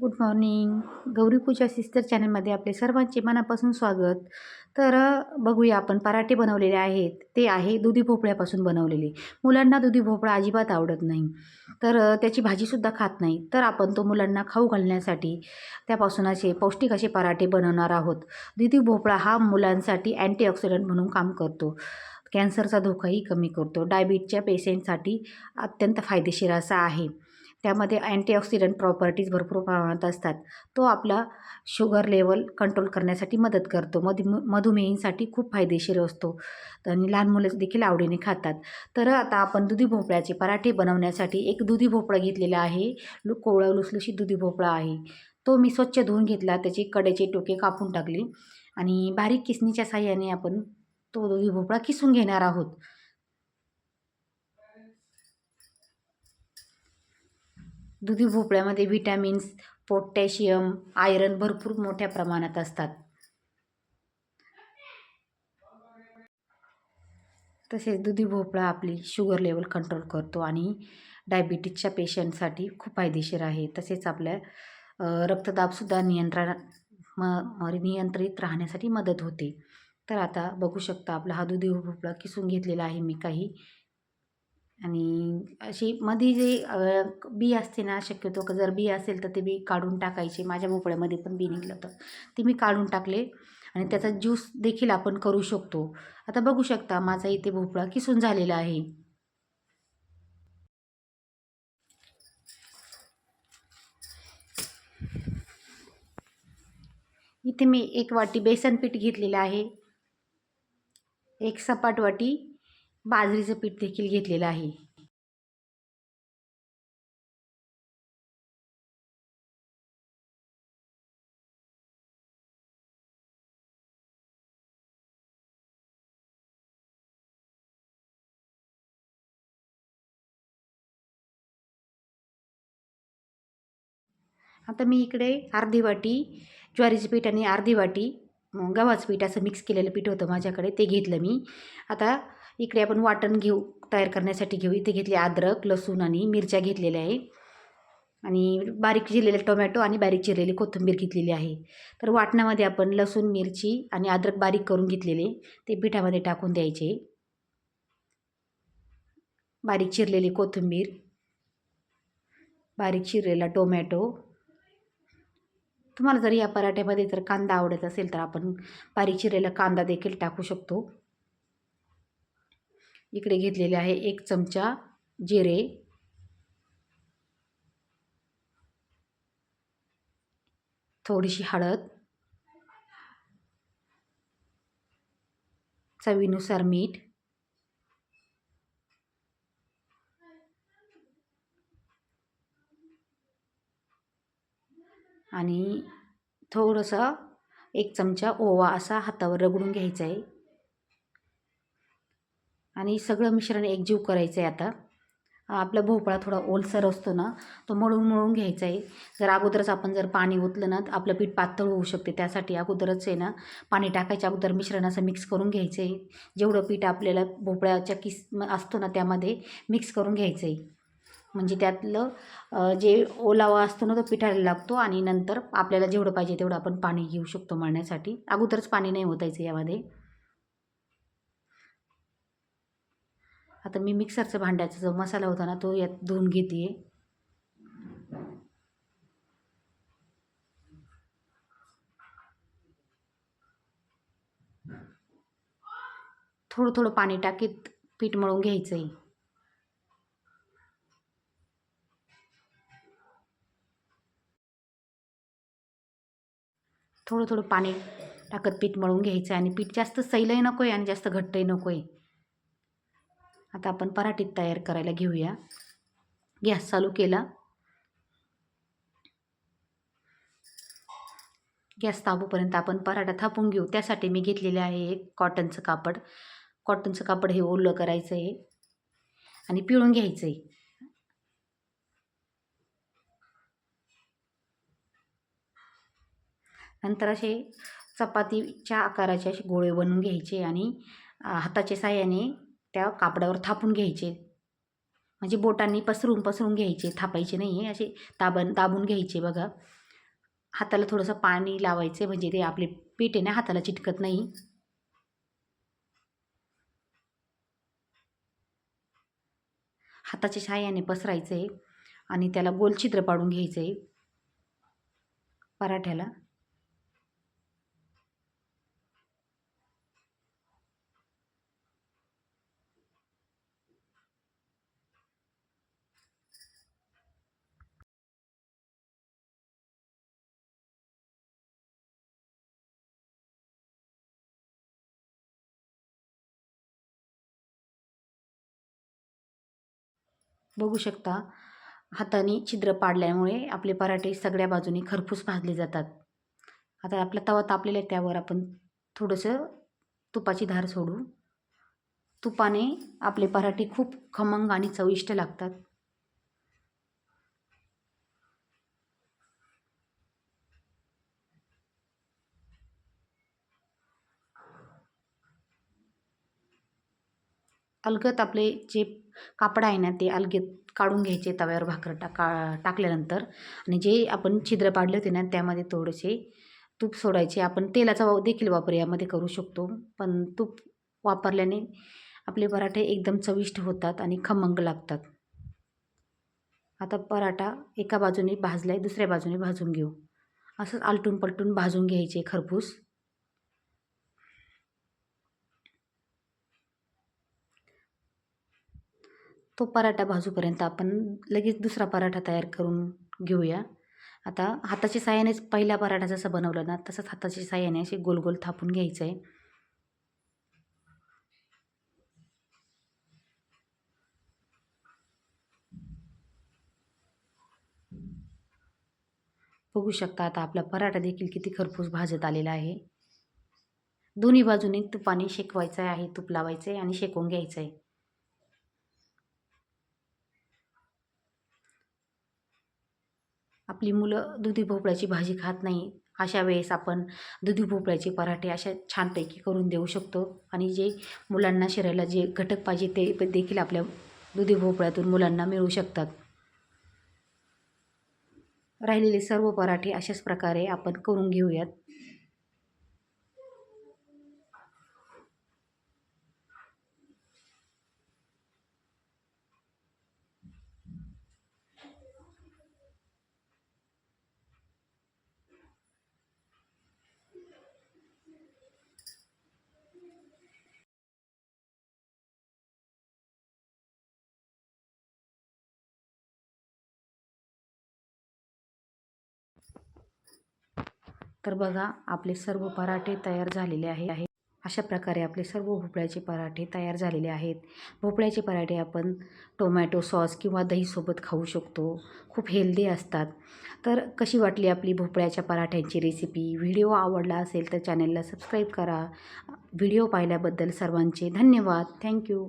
Good morning Gauri Puja sister चॅनलमध्ये आपले सर्वांचे मनापासून स्वागत. तर बघूया आपण पराठे बनवलेले आहेत. ते आहे दुधी भोपळ्यापासून बनवलेले. मुलांना दुधी भोपळा अजिबात आवडत नाही. तर त्याची भाजीसुद्धा खात नाही. तर आपण तो मुलांना खाऊ घालण्यासाठी त्यापासून असे पौष्टिक असे पराठे बनवणार आहोत. दुधी भोपळा हा मुलांसाठी अँटीऑक्सिडंट म्हणून काम करतो. कॅन्सरचा धोकाही कमी करतो. डायबिटच्या पेशंटसाठी अत्यंत फायदेशीर असा आहे. त्यामध्ये अँटीऑक्सिडंट प्रॉपर्टीज भरपूर प्रमाणात असतात. तो आपला शुगर लेवल कंट्रोल करण्यासाठी मदत करतो. मधु मधुमेहींसाठी खूप फायदेशीर असतो आणि लहान मुलं देखील आवडीने खातात. तर आता आपण दुधी भोपळ्याचे पराठे बनवण्यासाठी एक दुधी भोपळा घेतलेला आहे. लु कोवळा लुसलुशी दुधी भोपळा आहे. तो मी स्वच्छ धुवून घेतला. त्याचे कडेचे टोके कापून टाकले आणि बारीक किसणीच्या साह्याने आपण तो दुधी भोपळा किसून घेणार आहोत. दुधी भोपळ्यामध्ये व्हिटॅमिन्स पोटॅशियम आयरन भरपूर मोठ्या प्रमाणात असतात. तसेच दुधी भोपळा आपली शुगर लेवल कंट्रोल करतो आणि डायबिटीजच्या पेशंटसाठी खूप फायदेशीर आहे. तसेच आपल्या रक्तदाबसुद्धा नियंत्रण म म- नियंत्रित राहण्यासाठी मदत होते. तर आता बघू शकता आपला हा दुधी भोपळा किसून घेतलेला आहे. मी काही आणि अशी मध्ये जे बी असते ना शक्यतो का जर बी असेल तर ते बी काढून टाकायचे. माझ्या भोपळ्यामध्ये पण बी निघलं होतं. ते मी काढून टाकले आणि त्याचा ज्यूस देखील आपण करू शकतो. आता बघू शकता माझा इथे भोपळा किसून झालेला आहे. इथे मी एक वाटी बेसन पीठ घेतलेलं आहे. एक सपाट वाटी बाजरीचं पीठ देखील घेतलेलं आहे. आता मी इकडे अर्धी वाटी ज्वारीचं पीठ आणि अर्धी वाटी गव्हाचं पीठ असं मिक्स केलेलं पीठ होतं माझ्याकडे ते घेतलं मी. आता इकडे आपण वाटण घेऊ तयार करण्यासाठी घेऊ. इथे घेतले अद्रक लसूण आणि मिरच्या घेतलेल्या आहे. आणि बारीक चिरलेले टोमॅटो आणि बारीक चिरलेली कोथिंबीर घेतलेली आहे. तर वाटणामध्ये आपण लसूण मिरची आणि अद्रक बारीक करून घेतलेले ते पिठामध्ये टाकून द्यायचे. बारीक चिरलेली कोथिंबीर बारीक चिरलेला टोमॅटो. तुम्हाला जर या पराठ्यामध्ये जर कांदा आवडत असेल तर आपण बारीक चिरलेला कांदा देखील टाकू शकतो. इकडे घेतलेले आहे एक चमचा जिरे. थोडीशी हळद. चवीनुसार मीठ. आणि थोडंसं एक चमचा ओवा असा हातावर रगडून घ्यायचा आहे. आणि सगळं मिश्रण एकजीव करायचं आहे आता. आपला भोपळा थोडा ओलसर असतो ना तो मळून मळून घ्यायचा आहे जर अगोदरच आपण जर पाणी ओतलं ना तर आपलं पीठ पातळ होऊ शकते. त्यासाठी अगोदरच आहे ना पाणी टाकायच्या अगोदर मिश्रण असं मिक्स करून घ्यायचं आहे जेवढं पीठ आपल्याला भोपळ्याच्या किस असतो ना त्यामध्ये मिक्स करून घ्यायचं आहे म्हणजे त्यातलं जे ओलावा असतो ना तो पिठाला लागतो आणि नंतर आपल्याला जेवढं पाहिजे तेवढं आपण पाणी घेऊ शकतो मळण्यासाठी. अगोदरच पाणी नाही ओतायचं यामध्ये. आता मी मिक्सरचं भांड्याचा जो मसाला होता ना तो यात धुवून घेते. थोडं थोडं पाणी टाकीत पीठ मळून घ्यायचं आहे थोडं थोडं पाणी टाकत पीठ मळून घ्यायचं आहे आणि पीठ जास्त सैलही नको आहे आणि जास्त घट्टही नको आहे आता आपण पराठीत तयार करायला घेऊया. गॅस चालू केला. गॅस ताबूपर्यंत आपण पराठा थापून घेऊ. त्यासाठी मी घेतलेले आहे एक कॉटनचं कापड. कॉटनचं कापड हे ओलं करायचं आहे आणि पिळून घ्यायचं आहे नंतर असे चपातीच्या आकाराचे असे गोळे बनवून घ्यायचे आणि हाताच्या साह्याने त्या कापडावर थापून घ्यायचे. म्हणजे बोटांनी पसरून पसरून घ्यायचे थापायचे नाही आहे असे दाबन दाबून घ्यायचे बघा. हाताला थोडंसं पाणी लावायचं म्हणजे ते आपले पीठ आहे ना हाताला चिटकत नाही. हाताच्या सहाय्याने पसरायचं आहे आणि त्याला गोल छिद्र पाडून घ्यायचं. आहे पराठ्याला. बघू शकता. हाताने छिद्र पाडल्यामुळे आपले पराठे सगळ्या बाजूने खरपूस भाजले जातात. आता आपला तवा तापलेला आहे त्यावर आपण थोडंसं तुपाची धार सोडू. तुपाने आपले पराठे खूप खमंग आणि चविष्ट लागतात. अलगत आपले जे कापड आहे ना ते अलगेत काढून घ्यायचे तव्यावर भाकर टाका टाकल्यानंतर. आणि जे आपण छिद्र पाडले होते ना त्यामध्ये थोडेसे तूप सोडायचे. आपण तेलाचा वा देखील वापर यामध्ये करू शकतो. पण तूप वापरल्याने आपले पराठे एकदम चविष्ट होतात आणि खमंग लागतात. आता पराठा एका बाजूने भाजला आहे दुसऱ्या बाजूने भाजून घेऊ. असंच आलटून पलटून भाजून घ्यायचे खरपूस. तो पराठा भाजूपर्यंत आपण लगेच दुसरा पराठा तयार करून घेऊया. आता हाताच्या साह्यानेच पहिला पराठा जसा बनवला ना तसंच हाताच्या साह्याने असे गोल गोल थापून घ्यायचं आहे बघू शकता आता आपला पराठा देखील किती खरपूस भाजत आलेला आहे. दोन्ही बाजूने तुपाने शेकवायचं आहे तूप लावायचं आहे आणि शेकवून घ्यायचं आहे आपली मुलं दुधी भोपळ्याची भाजी खात नाही अशा वेळेस आपण दुधी भोपळ्याचे पराठे अशा छानपैकी करून देऊ शकतो. आणि जे मुलांना शरीराला जे घटक पाहिजे ते देखील आपल्या दुधी भोपळ्यातून मुलांना मिळू शकतात. राहिलेले सर्व पराठे अशाच प्रकारे आपण करून घेऊयात. तर बघा आपले सर्व पराठे तयार झालेले आहे. अशा प्रकारे आपले सर्व भोपळ्याचे पराठे तयार झालेले आहेत. भोपळ्याचे पराठे आपण टोमॅटो सॉस किंवा दहीसोबत खाऊ शकतो. खूप हेल्दी असतात. तर कशी वाटली आपली भोपळ्याच्या पराठ्यांची रेसिपी व्हिडिओ आवडला असेल तर चॅनलला सबस्क्राईब करा. व्हिडिओ पाहिल्याबद्दल सर्वांचे धन्यवाद. थँक्यू